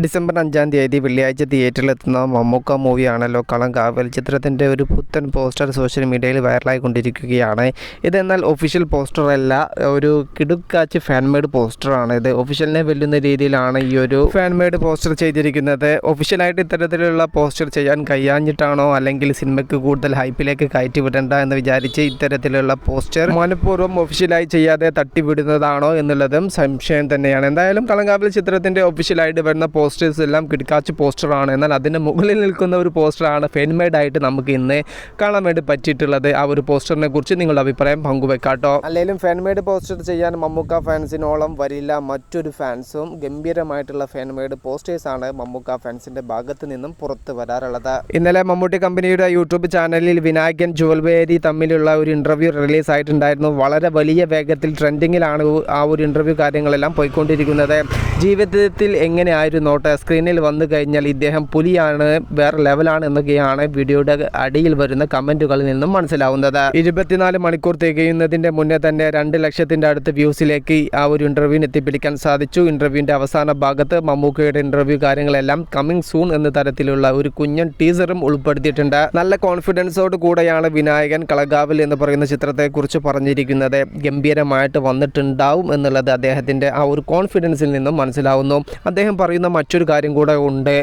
December അഞ്ചാം തീയതി വെള്ളിയാഴ്ച തിയേറ്ററിലെത്തുന്ന മമ്മൂക്ക മൂവിയാണല്ലോ കളം കാവൽ. ചിത്രത്തിന്റെ ഒരു പുത്തൻ പോസ്റ്റർ സോഷ്യൽ മീഡിയയിൽ വൈറലായിക്കൊണ്ടിരിക്കുകയാണ്. ഇതെന്നാൽ ഒഫീഷ്യൽ പോസ്റ്റർ അല്ല ഒരു കിടുക്കാച്ച് ഫാൻമേഡ് പോസ്റ്ററാണ്. ഇത് ഒഫീഷ്യലിനെ വെല്ലുന്ന രീതിയിലാണ് ഈ ഒരു ഫാൻമേഡ് പോസ്റ്റർ ചെയ്തിരിക്കുന്നത്. ഒഫീഷ്യലായിട്ട് ഇത്തരത്തിലുള്ള പോസ്റ്റർ ചെയ്യാൻ കഴിയാഞ്ഞിട്ടാണോ അല്ലെങ്കിൽ സിനിമയ്ക്ക് കൂടുതൽ ഹൈപ്പിലേക്ക് കയറ്റി വിടണ്ട എന്ന് വിചാരിച്ച് ഇത്തരത്തിലുള്ള പോസ്റ്റർ മനഃപൂർവം ഒഫീഷ്യലായി ചെയ്യാതെ തട്ടിവിടുന്നതാണോ എന്നുള്ളതും സംശയം തന്നെയാണ്. എന്തായാലും കളങ്കാവൽ ചിത്രത്തിന്റെ ഒഫീഷ്യലായിട്ട് വരുന്ന പോസ്റ്റേഴ്സ് എല്ലാം കിടക്കാച്ച് പോസ്റ്ററാണ്. എന്നാൽ അതിന്റെ മുകളിൽ നിൽക്കുന്ന ഒരു പോസ്റ്ററാണ് ഫെൻമേഡ് ആയിട്ട് നമുക്ക് ഇന്ന് കാണാൻ വേണ്ടി പറ്റിയിട്ടുള്ളത്. ആ ഒരു പോസ്റ്ററിനെ കുറിച്ച് നിങ്ങളുടെ അഭിപ്രായം പങ്കുവെക്കാട്ടോ. അല്ലെങ്കിലും ഫെൻമേഡ് പോസ്റ്റർ ചെയ്യാൻ മമ്മൂക്ക ഫാൻസിനോളം വരില്ല. മറ്റൊരു ഫാൻസും ഗംഭീരമായിട്ടുള്ള ഫാൻമെയ്ഡ് പോസ്റ്റേഴ്സാണ് മമ്മൂക്ക ഫാൻസിന്റെ ഭാഗത്ത് നിന്നും പുറത്ത് വരാറുള്ളത്. ഇന്നലെ മമ്മൂട്ടി കമ്പനിയുടെ യൂട്യൂബ് ചാനലിൽ വിനായകൻ ജുവൽവേരി തമ്മിലുള്ള ഒരു ഇന്റർവ്യൂ റിലീസ് ആയിട്ടുണ്ടായിരുന്നു വളരെ വലിയ വേഗത്തിൽ ട്രെൻഡിങ്ങിലാണ് ആ ഒരു ഇന്റർവ്യൂ കാര്യങ്ങളെല്ലാം പോയിക്കൊണ്ടിരിക്കുന്നത്. ജീവിതത്തിൽ എങ്ങനെയായിരുന്നു നോട്ടെ സ്ക്രീനിൽ വന്നു കഴിഞ്ഞാൽ ഇദ്ദേഹം പുലിയാണ് വേറെ ലെവലാണ് എന്നൊക്കെയാണ് വീഡിയോയുടെ അടിയിൽ വരുന്ന കമന്റുകളിൽ നിന്നും മനസ്സിലാവുന്നത്. ഇരുപത്തിനാല് മണിക്കൂർ തികയുന്നതിന്റെ മുന്നേ തന്നെ രണ്ട് ലക്ഷത്തിന്റെ അടുത്ത് വ്യൂസിലേക്ക് ആ ഒരു ഇന്റർവ്യൂവിന് എത്തിപ്പിടിക്കാൻ സാധിച്ചു. ഇന്റർവ്യൂവിന്റെ അവസാന ഭാഗത്ത് മമ്മൂക്കയുടെ ഇന്റർവ്യൂ കാര്യങ്ങളെല്ലാം കമ്മിങ് സൂൺ എന്ന തരത്തിലുള്ള ഒരു കുഞ്ഞൻ ടീസറും ഉൾപ്പെടുത്തിയിട്ടുണ്ട്. നല്ല കോൺഫിഡൻസോട് കൂടെയാണ് വിനായകൻ കളകാവിൽ എന്ന് പറയുന്ന ചിത്രത്തെക്കുറിച്ച് പറഞ്ഞിരിക്കുന്നത്. ഗംഭീരമായിട്ട് വന്നിട്ടുണ്ടാവും എന്നുള്ളത് അദ്ദേഹത്തിന്റെ ആ ഒരു കോൺഫിഡൻസിൽ നിന്നും മനസ്സിലാവുന്നു. അദ്ദേഹം പറയുന്ന മറ്റൊരു കാര്യം കൂടെ ഉണ്ട്.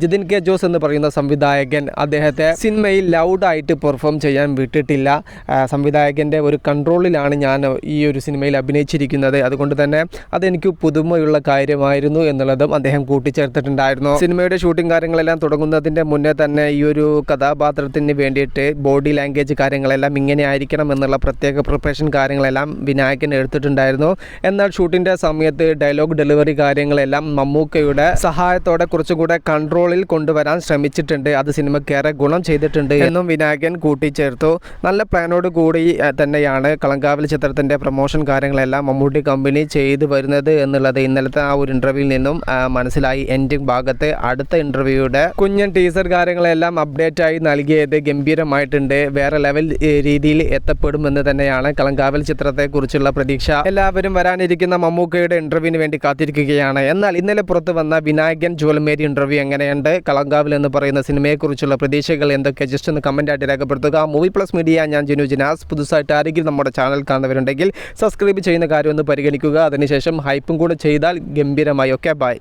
ജിതിൻ കെ ജോസ് എന്ന് പറയുന്ന സംവിധായകൻ അദ്ദേഹത്തെ സിനിമയിൽ ലൗഡായിട്ട് പെർഫോം ചെയ്യാൻ വിട്ടിട്ടില്ല. സംവിധായകന്റെ ഒരു കൺട്രോളിലാണ് ഞാൻ ഈ ഒരു സിനിമയിൽ അഭിനയിച്ചിരിക്കുന്നത്. അതുകൊണ്ട് തന്നെ അതെനിക്ക് പുതുമയുള്ള കാര്യമായിരുന്നു എന്നുള്ളതും അദ്ദേഹം കൂട്ടിച്ചേർത്തിട്ടുണ്ടായിരുന്നു. സിനിമയുടെ ഷൂട്ടിംഗ് കാര്യങ്ങളെല്ലാം തുടങ്ങുന്നതിന്റെ മുന്നേ തന്നെ ഈ ഒരു കഥാപാത്രത്തിന് വേണ്ടിയിട്ട് ബോഡി ലാംഗ്വേജ് കാര്യങ്ങളെല്ലാം ഇങ്ങനെ ആയിരിക്കണം എന്നുള്ള പ്രത്യേക പ്രിപ്പറേഷൻ കാര്യങ്ങളെല്ലാം വിനായകൻ എടുത്തിട്ടുണ്ടായിരുന്നു. എന്നാൽ ഷൂട്ടിന്റെ സമയത്ത് ഡയലോഗ് ഡെലിവറി കാര്യങ്ങളെല്ലാം മമ്മൂക്കയുടെ സഹായത്തോടെ കുറച്ചുകൂടെ കൺട്രോളിൽ കൊണ്ടുവരാൻ ശ്രമിച്ചിട്ടുണ്ട്. അത് സിനിമയ്ക്കേറെ ഗുണം ചെയ്തിട്ടുണ്ട് എന്നും വിനായകൻ കൂട്ടിച്ചേർത്തു. നല്ല പ്ലാനോട് കൂടി തന്നെയാണ് കളങ്കാവിൽ ചിത്രത്തിന്റെ പ്രൊമോഷൻ കാര്യങ്ങളെല്ലാം മമ്മൂട്ടി കമ്പനി ചെയ്തു വരുന്നത് എന്നുള്ളത് ഇന്നലത്തെ ആ ഒരു ഇന്റർവ്യൂവിൽ നിന്നും മനസ്സിലായി. എൻഡിങ് ഭാഗത്ത് അടുത്ത ഇന്റർവ്യൂയുടെ കുഞ്ഞൻ ടീസർ കാര്യങ്ങളെല്ലാം അപ്ഡേറ്റ് ആയി നൽകിയത് ഗംഭീരമായിട്ടുണ്ട്. വേറെ ലെവൽ രീതിയിൽ എത്തപ്പെടുമെന്ന് തന്നെയാണ് കളങ്കാവൽ ചിത്രത്തെക്കുറിച്ചുള്ള പ്രതീക്ഷ. എല്ലാവരും വരാനിരിക്കുന്ന മമ്മൂക്കയുടെ ഇന്റർവ്യൂവിന് വേണ്ടി കാത്തിരിക്കുകയാണ്. എന്നാൽ ഇന്നലെ പുറത്തു വന്ന വിനായകൻ ജുവൽമേരി ഇന്റർവ്യൂ എങ്ങനെയുണ്ട്? കളങ്കാവിൽ എന്ന് പറയുന്ന സിനിമയെക്കുറിച്ചുള്ള പ്രതീക്ഷകൾ എന്തൊക്കെ? ജസ്റ്റ് ഒന്ന് കമന്റ് ആയിട്ട് രേഖപ്പെടുത്തുക. മൂവി പ്ലസ് മീഡിയ ഞാൻ ജിനു ജിനാസ്. പുതുസായിട്ട് ആരെങ്കിലും നമ്മുടെ ചാനൽ കാണുന്നവരുണ്ടെങ്കിൽ സബ്സ്ക്രൈബ് ചെയ്യുന്ന കാര്യം ഒന്ന് പരിഗണിക്കുക. അതിനുശേഷം ഹൈപ്പും കൂടെ ചെയ്താൽ ഗംഭീരമായി. Okay bye